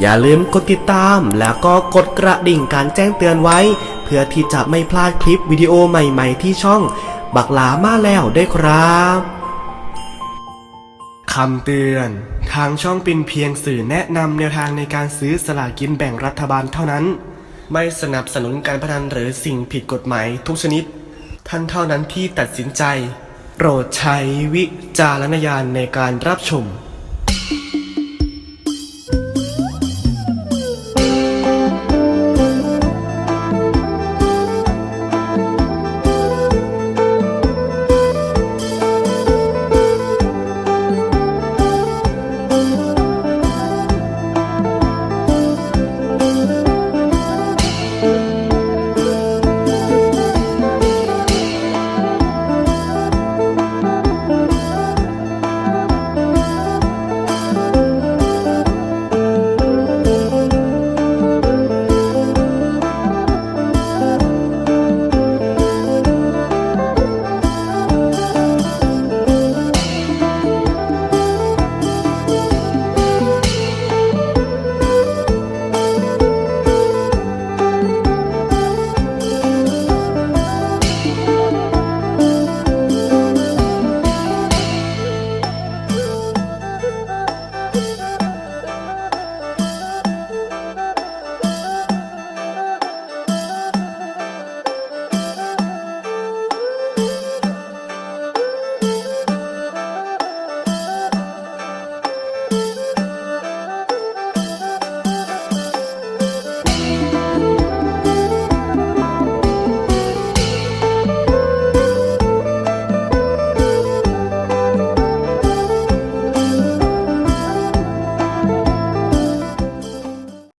อย่าลืมกดติดตามแล้วก็กดกระดิ่งการแจ้งเตือนไว้ เพื่อที่จะไม่พลาดคลิปวิดีโอใหม่ๆที่ช่อง บักหลามาแล้วด้วยครับคำเตือน ทางช่องเป็นเพียงสื่อแนะนำแนวทางในการซื้อสลากินแบ่งรัฐบาลเท่านั้น ไม่สนับสนุนการพนันหรือสิ่งผิดกฎหมายทุกชนิด ท่านเท่านั้นที่ตัดสินใจ โปรดใช้วิจารณญาณในการรับชม